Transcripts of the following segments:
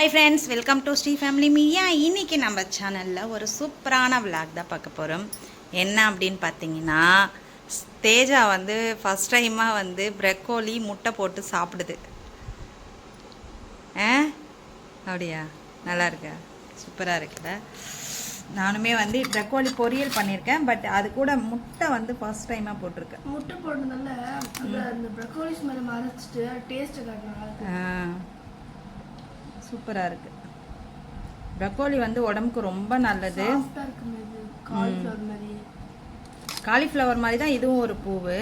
Hi friends welcome to Sri family media இன்றைக்கி நம்ம சேனலில் ஒரு சூப்பரான விளாக் தான் பார்க்க போகிறோம் என்ன அப்படின்னு பார்த்தீங்கன்னா தேஜா வந்து ஃபஸ்ட் டைமாக வந்து ப்ரெக்கோலி முட்டை போட்டு சாப்பிடுது. ஆ? அப்படியா? நல்லா இருக்கா? சூப்பராக இருக்குல்ல? நானுமே வந்து ப்ரெக்கோலி பொரியல் பண்ணியிருக்கேன் பட் அது கூட முட்டை வந்து ஃபஸ்ட் டைமாக போட்டிருக்கேன். முட்டை போடுறதுனால அந்த ப்ரொக்கோலி ஸ்மெல் மறைச்சிட்டு டேஸ்ட் காட்டினாங்க சூப்பராக இருக்குது ப்ரக்கோலி வந்து உடம்புக்கு ரொம்ப நல்லது. காலிஃப்ளவர் மாதிரி. காலிஃப்ளவர் மாதிரி தான் இதுவும் ஒரு பூவு.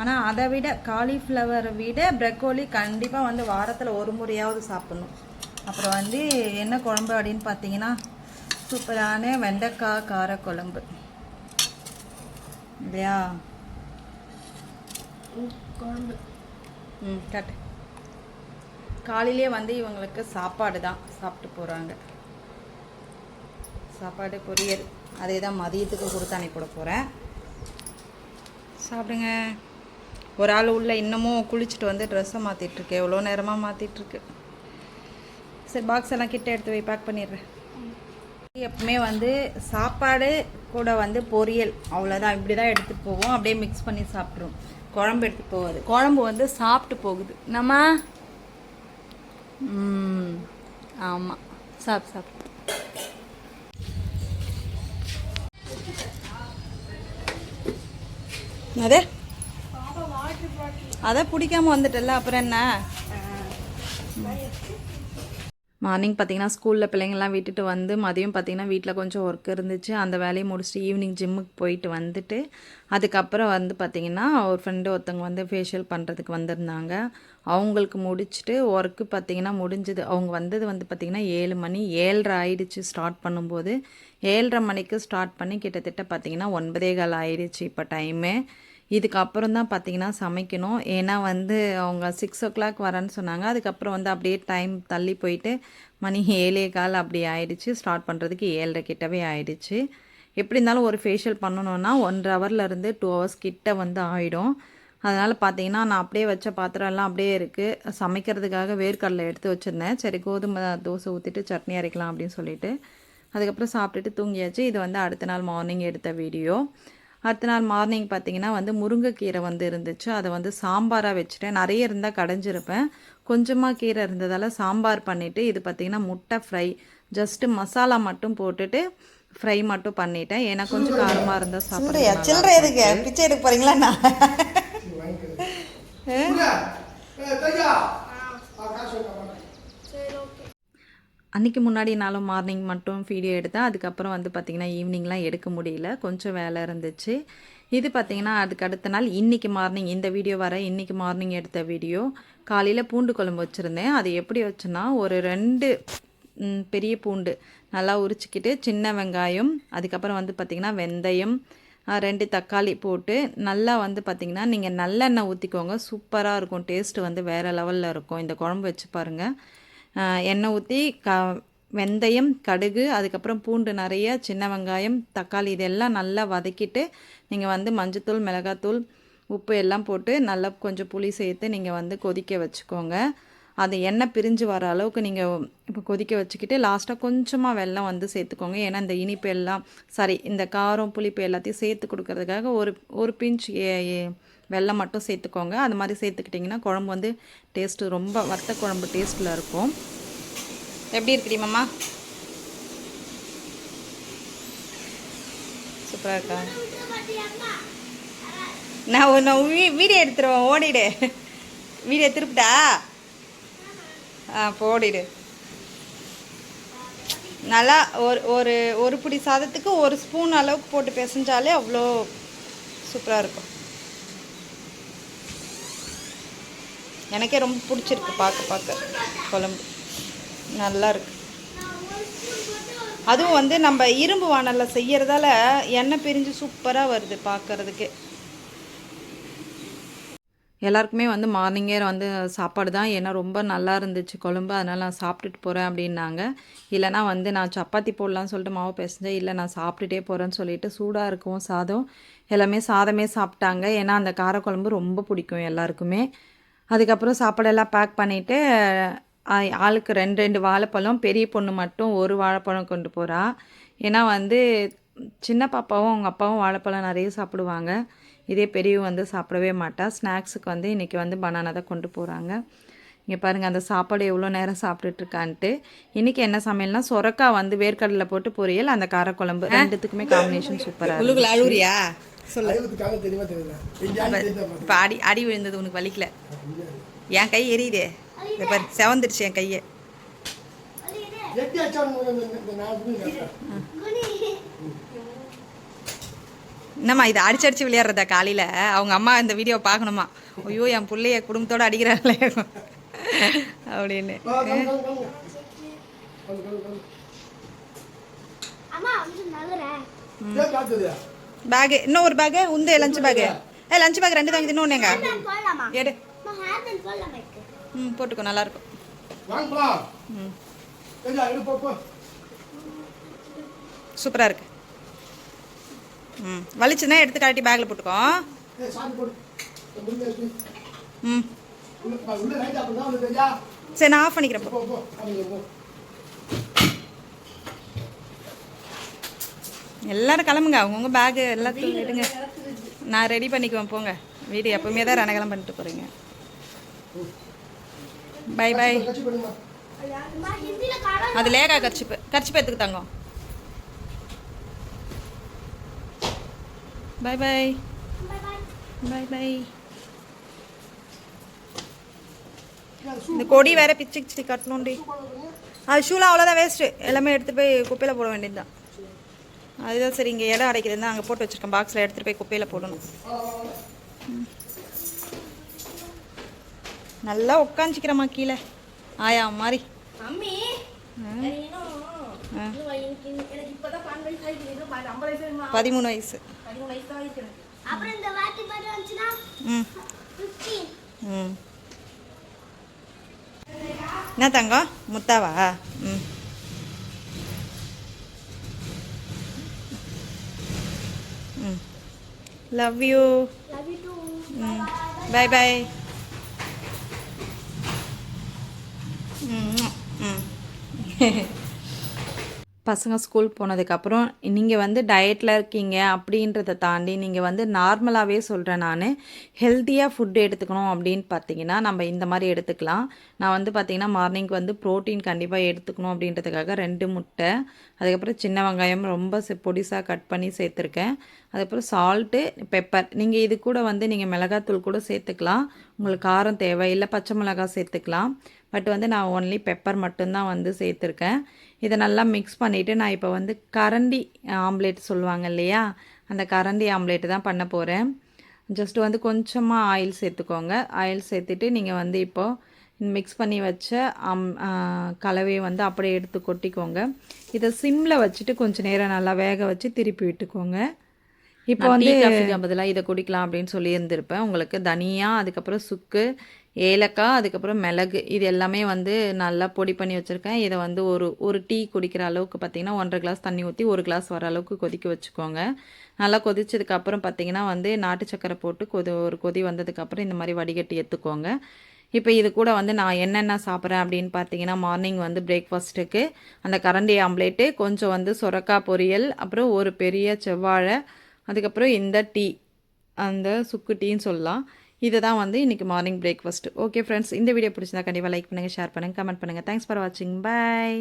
ஆனால் அதை விட காலிஃப்ளவரை விட ப்ரக்கோலி கண்டிப்பாக வந்து வாரத்தில் ஒரு முறையாவது சாப்பிடணும். அப்புறம் வந்து என்ன குழம்பு அப்படின்னு பார்த்தீங்கன்னா சூப்பரான வெண்டைக்காய் கார குழம்பு இல்லையா குழம்பு. ம் கட்டு காலையிலே வந்து இவங்களுக்கு சாப்பாடு தான் சாப்பிட்டு போகிறாங்க சாப்பாடு பொரியல். அதே தான் மதியத்துக்கு கொடுத்து அனுப்பிவிட போகிறேன் சாப்பிடுங்க. ஒரு ஆள் உள்ள இன்னமும் குளிச்சுட்டு வந்து ட்ரெஸ்ஸை மாற்றிட்டுருக்கு எவ்வளோ நேரமாக மாற்றிட்டுருக்கு சரி பாக்ஸ் எல்லாம் கிட்ட எடுத்து போய் பேக் பண்ணிடுறேன். எப்பவுமே வந்து சாப்பாடு கூட வந்து பொரியல் அவ்வளோதான் இப்படி தான் எடுத்துகிட்டு போவோம். அப்படியே மிக்ஸ் பண்ணி சாப்பிட்ருவோம் குழம்பு எடுத்துகிட்டு போகாது. குழம்பு வந்து சாப்பிட்டு போகுது. நம்ம ம் ஆமாம் சாப் சாப். அதே அதை பிடிக்காம வந்துட்டல அப்புறம் என்ன? மார்னிங் பார்த்தீங்கன்னா ஸ்கூலில் பிள்ளைங்கள்லாம் விட்டுட்டு வந்து மதியம் பார்த்தீங்கன்னா வீட்டில் கொஞ்சம் ஒர்க் இருந்துச்சு. அந்த வேலையை முடிச்சுட்டு ஈவினிங் ஜிம்முக்கு போயிட்டு வந்துட்டு அதுக்கப்புறம் வந்து பார்த்திங்கன்னா ஒரு ஃப்ரெண்டு ஒருத்தவங்க வந்து ஃபேஷியல் பண்ணுறதுக்கு வந்திருந்தாங்க. அவங்களுக்கு முடிச்சுட்டு ஒர்க்கு பார்த்தீங்கன்னா முடிஞ்சது. அவங்க வந்தது வந்து பார்த்தீங்கன்னா ஏழு மணி ஏழரை ஆயிடுச்சு ஸ்டார்ட் பண்ணும்போது. ஏழரை மணிக்கு ஸ்டார்ட் பண்ணி கிட்டத்தட்ட பார்த்திங்கன்னா ஒன்பதே கால் ஆயிடுச்சு இப்போ டைமு இதுக்கப்புறம் தான் பார்த்தீங்கன்னா சமைக்கணும். ஏன்னா வந்து அவங்க சிக்ஸ் ஓ கிளாக் வரேன்னு சொன்னாங்க. அதுக்கப்புறம் வந்து அப்படியே டைம் தள்ளி போயிட்டு மணி ஏழே கால் அப்படி ஆயிடுச்சு. ஸ்டார்ட் பண்ணுறதுக்கு ஏழரை கிட்டவே ஆயிடுச்சு. எப்படி இருந்தாலும் ஒரு ஃபேஷியல் பண்ணணுன்னா ஒன்றரை ஹவர்லேருந்து டூ ஹவர்ஸ் கிட்ட வந்து ஆகிடும் அதனால் பார்த்தீங்கன்னா நான் அப்படியே வச்ச பாத்திரம் எல்லாம் அப்படியே இருக்குது சமைக்கிறதுக்காக வேர்க்கடலை எடுத்து வச்சுருந்தேன். சரி கோதுமை தோசை ஊற்றிட்டு சட்னி அரைக்கலாம் அப்படின்னு சொல்லிட்டு. அதுக்கப்புறம் சாப்பிட்டுட்டு தூங்கியாச்சு. இது வந்து அடுத்த நாள் மார்னிங் எடுத்த வீடியோ அடுத்த நாள் மார்னிங் பார்த்தீங்கன்னா வந்து முருங்கைக்கீரை வந்து இருந்துச்சு. அதை வந்து சாம்பாராக வச்சுட்டேன். நிறைய இருந்தால் கடைஞ்சிருப்பேன். கொஞ்சமாக கீரை இருந்ததால் சாம்பார் பண்ணிவிட்டு இது பார்த்தீங்கன்னா முட்டை ஃப்ரை ஜஸ்ட்டு மசாலா மட்டும் போட்டுட்டு ஃப்ரை மட்டும் பண்ணிட்டேன். ஏன்னா கொஞ்சம் காரமாக இருந்தால் சாப்பிடுங்க சில்லறை எதுக்கு? பிச்சை எடுக்க போறீங்களா நான் அன்றைக்கி முன்னாடி நாளும் மார்னிங் மட்டும் வீடியோ எடுத்தேன். அதுக்கப்புறம் வந்து பார்த்திங்கன்னா ஈவினிங்லாம் எடுக்க முடியல. கொஞ்சம் வேலை இருந்துச்சு. இது பார்த்திங்கன்னா அதுக்கு அடுத்த நாள் இன்றைக்கி மார்னிங் இந்த வீடியோ வர இன்றைக்கி மார்னிங் எடுத்த வீடியோ காலையில் பூண்டு குழம்பு வச்சுருந்தேன். அது எப்படி வச்சேன்னா ஒரு ரெண்டு பெரிய பூண்டு நல்லா உரிச்சிக்கிட்டு சின்ன வெங்காயம் அதுக்கப்புறம் வந்து பார்த்திங்கன்னா வெந்தயம் ரெண்டு தக்காளி போட்டு நல்லா வந்து பார்த்திங்கன்னா நீங்கள் நல்லெண்ணெய் ஊற்றிக்கோங்க சூப்பராக இருக்கும். டேஸ்ட்டு வந்து வேறு லெவலில் இருக்கும். இந்த குழம்பு வச்சு பாருங்கள் எண்ணெய் ஊற்றி க வெந்தயம் கடுகு அதுக்கப்புறம் பூண்டு நிறைய சின்ன வெங்காயம் தக்காளி இதெல்லாம் நல்லா வதக்கிட்டு நீங்கள் வந்து மஞ்சத்தூள் மிளகாத்தூள் உப்பு எல்லாம் போட்டு நல்லா கொஞ்சம் புளி சேர்த்து நீங்கள் வந்து கொதிக்க வச்சுக்கோங்க. அது எண்ணெய் பிரிஞ்சு வர அளவுக்கு நீங்கள் இப்போ கொதிக்க வச்சுக்கிட்டு லாஸ்ட்டாக கொஞ்சமாக வெள்ளம் வந்து சேர்த்துக்கோங்க. ஏன்னா இந்த இனிப்பு எல்லாம் சாரி இந்த காரம் புளிப்பு எல்லாத்தையும் சேர்த்து கொடுக்கறதுக்காக ஒரு ஒரு பிஞ்ச் ஏ- வெல்லம் மட்டும் சேர்த்துக்கோங்க. அது மாதிரி சேர்த்துக்கிட்டிங்கன்னா குழம்பு வந்து டேஸ்ட்டு ரொம்ப வத்த குழம்பு டேஸ்ட்டில் இருக்கும். எப்படி இருக்குடிமாம்மா சூப்பராக இருக்கா? நான் நான் வீ- வீடியோ எடுத்துருவேன் ஓடிடு. வீடியோ திருப்பிட்டா? ஆ போடிடு. நல்லா ஒரு ஒரு ஒரு பிடி சாதத்துக்கு ஒரு ஸ்பூன் அளவுக்கு போட்டு பிசைஞ்சாலே அவ்வளோ சூப்பராக இருக்கும். எனக்கே ரொம்ப பிடிச்சிருக்கு பார்க்க பார்க்க. குழம்பு. நல்லா இருக்கு. அதுவும் வந்து நம்ம இரும்பு வானலில் செய்கிறதால எண்ணெய் பிரிஞ்சு சூப்பராக வருது பார்க்கறதுக்கு. எல்லாருக்குமே வந்து மார்னிங்கே வந்து சாப்பாடு தான். ஏன்னா ரொம்ப நல்லா இருந்துச்சு குழம்பு. அதனால் நான் சாப்பிட்டுட்டு போகிறேன் அப்படின்னாங்க. இல்லைனா வந்து நான் சப்பாத்தி போடலான்னு சொல்லிட்டு மாவு பேசஞ்சேன். இல்லை நான் சாப்பிட்டுட்டே போகிறேன்னு சொல்லிட்டு சூடாக இருக்கும் சாதம் எல்லாமே சாதமே சாப்பிட்டாங்க. ஏன்னா அந்த காரக்குழம்பு ரொம்ப பிடிக்கும் எல்லாருக்குமே. அதுக்கப்புறம் சாப்பாடெல்லாம் பேக் பண்ணிவிட்டு ஆளுக்கு ரெண்டு ரெண்டு வாழைப்பழம் பெரிய பொண்ணு மட்டும் ஒரு வாழைப்பழம் கொண்டு போகிறா ஏன்னா வந்து சின்ன பாப்பாவும் அவங்க அப்பாவும் வாழைப்பழம் நிறைய சாப்பிடுவாங்க. இதே பெரியவ வந்து சாப்பிடவே மாட்டா. ஸ்நாக்ஸுக்கு வந்து இன்றைக்கி வந்து பனானா தான் கொண்டு போகிறாங்க இங்கே பாருங்கள் அந்த சாப்பாடு எவ்வளோ நேரம் சாப்பிட்டுட்டு இருக்கான்ட்டு இன்றைக்கி என்ன சமையல்னா சொரக்காய் வந்து வேர்க்கடலை போட்டு பொரியல் அந்த காரக்குழம்பு. ரெண்டுத்துக்குமே காம்பினேஷன் சூப்பராக அழுவுறியா. இப்போ அடி அடி விழுந்தது உனக்கு வலிக்கல? என் கை எரியுதே. இதை பாரு செவந்துருச்சு என் கையை எட்டி அடிச்சாலும் இந்த- இந்த- இந்த நாலு மணி நேரம். என்னம்மா இது அடிச்சு அடிச்சு விளையாடுறதா காலையில்? அவங்க அம்மா இந்த வீடியோவை பார்க்கணுமா? ஐயோ என் பிள்ளைய குடும்பத்தோட அடிக்கிறாங்களே அப்படின்னு? பேகு இன்னும் ஒரு பேகு உந்து லஞ்ச் பேகு ஏ லஞ்ச் பேக் ரெண்டு தாங்க இன்னொன்று எங்க எடு. ம் போட்டுக்கோ நல்லாயிருக்கும் வாங்க போலாம். ம். ஏஞ்சா, எடு, போ, போ. சூப்பராக இருக்கு. ம். வலிச்சுன்னா எடுத்து காட்டி பேக்கில் போட்டுக்கோ. ம்? சரி நான் ஆஃப் பண்ணிக்கிறேன் போ. போ, போ, அப்படியே போ. எல்லாரும் கிளம்புங்க. அவங்கவுங்க பேகு எல்லாத்தையும் எடுங்க. நான் ரெடி பண்ணிக்குவேன் போங்க. வீடு எப்பவுமே தான் ரணகலம் பண்ணிட்டு போகிறீங்க பை பை அது லேகா கர்ச்சிப்பு. கர்ச்சிப்பு எடுத்துக்கு தங்கம் பை பை பை பை இந்த கொடி வேற பிச்சு பிச்சு கட்டணும்டி. அது ஷூலாம் அவ்வளோதான் வேஸ்ட்டு எல்லாமே எடுத்துகிட்டு போய் குப்பையில் போட வேண்டியதுதான். அதுதான் சரி இங்கே இடம் அடைக்கிறது தான் அங்கே போட்டு வச்சுருக்கேன். பாக்ஸில் எடுத்துகிட்டு போய் குப்பையில் போடணும். நல்லா உட்காந்துக்கிறேம்மா கீழே. ஆயா மாதிரி? பதிமூணு வயசு. பதிமூணு வயசு தான் ஆயிடுச்சு எனக்கு. அப்புறம் இந்த வாட்டி பாட்டு வந்துச்சுன்னா ம் 15 ம் என்ன தங்கம் முத்தாவா ம் ம் love you love you. Too ம் பை பை ம் ம் பசங்க ஸ்கூல் போனதுக்கப்புறம் நீங்கள் வந்து டயட்டில் இருக்கீங்க அப்படின்றத தாண்டி நீங்கள் வந்து நார்மலாகவே சொல்கிறேன் நான். ஹெல்த்தியாக ஃபுட் எடுத்துக்கணும் அப்படின்னு பார்த்தீங்கன்னா நம்ம இந்த மாதிரி எடுத்துக்கலாம். நான் வந்து பார்த்திங்கன்னா மார்னிங் வந்து ப்ரோட்டீன் கண்டிப்பாக எடுத்துக்கணும் அப்படின்றதுக்காக ரெண்டு முட்டை அதுக்கப்புறம் சின்ன வெங்காயம் ரொம்ப பொடிசாக கட் பண்ணி சேர்த்துருக்கேன். அதுக்கப்புறம் சால்ட்டு பெப்பர் நீங்கள் இது கூட வந்து நீங்கள் மிளகாத்தூள் கூட சேர்த்துக்கலாம். உங்களுக்கு காரம் தேவை இல்லை பச்சை மிளகாய் சேர்த்துக்கலாம். பட் வந்து நான் ஒன்லி பெப்பர் மட்டும்தான் வந்து சேர்த்துருக்கேன். இதை நல்லா மிக்ஸ் பண்ணிவிட்டு நான் இப்போ வந்து கரண்டி ஆம்லேட் சொல்லுவாங்க இல்லையா? அந்த கரண்டி ஆம்லேட் தான் பண்ண போகிறேன் ஜஸ்ட் வந்து கொஞ்சமாக ஆயில் சேர்த்துக்கோங்க. ஆயில் சேர்த்துட்டு நீங்கள் வந்து இப்போது மிக்ஸ் பண்ணி வச்ச அம் கலவையை வந்து அப்படியே எடுத்து கொட்டிக்கோங்க. இதை சிம்மில் வச்சுட்டு கொஞ்சம் நேரம் நல்லா வேக வச்சு திருப்பி விட்டுக்கோங்க. இப்போ வந்து பதிலாக இதை குடிக்கலாம் அப்படின்னு சொல்லி இருந்திருப்பேன் உங்களுக்கு தனியா அதுக்கப்புறம் சுக்கு ஏலக்காய் அதுக்கப்புறம் மிளகு இது எல்லாமே வந்து நல்லா பொடி பண்ணி வச்சுருக்கேன். இதை வந்து ஒரு ஒரு டீ குடிக்கிற அளவுக்கு பார்த்திங்கன்னா ஒன்றரை கிளாஸ் தண்ணி ஊற்றி ஒரு கிளாஸ் வர அளவுக்கு கொதிக்க வச்சுக்கோங்க. நல்லா கொதிச்சதுக்கப்புறம் பார்த்தீங்கன்னா வந்து நாட்டு சக்கரை போட்டு கொதி ஒரு கொதி வந்ததுக்கப்புறம் இந்த மாதிரி வடிகட்டி எடுத்துக்கோங்க. இப்போ இது கூட வந்து நான் என்னென்ன சாப்பிட்றேன் அப்படின்னு பார்த்தீங்கன்னா மார்னிங் வந்து பிரேக்ஃபாஸ்ட்டுக்கு அந்த கரண்டி ஆம்லேட்டு கொஞ்சம் வந்து சுரக்காய் பொரியல் அப்புறம் ஒரு பெரிய செவ்வாழை அதுக்கப்புறம் இந்த டீ அந்த சுக்கு டீன்னு சொல்லலாம். இதை தான் வந்து இன்றைக்கி மார்னிங் பிரேக்ஃபாஸ்ட் ஓகே ஃப்ரெண்ட்ஸ் இந்த வீடியோ பிடிச்சிருந்தா கண்டிப்பாக லைக் பண்ணுங்கள் ஷேர் பண்ணுங்கள் கமெண்ட் பண்ணுங்கள் தேங்க்ஸ் ஃபார் வாட்சிங் பாய்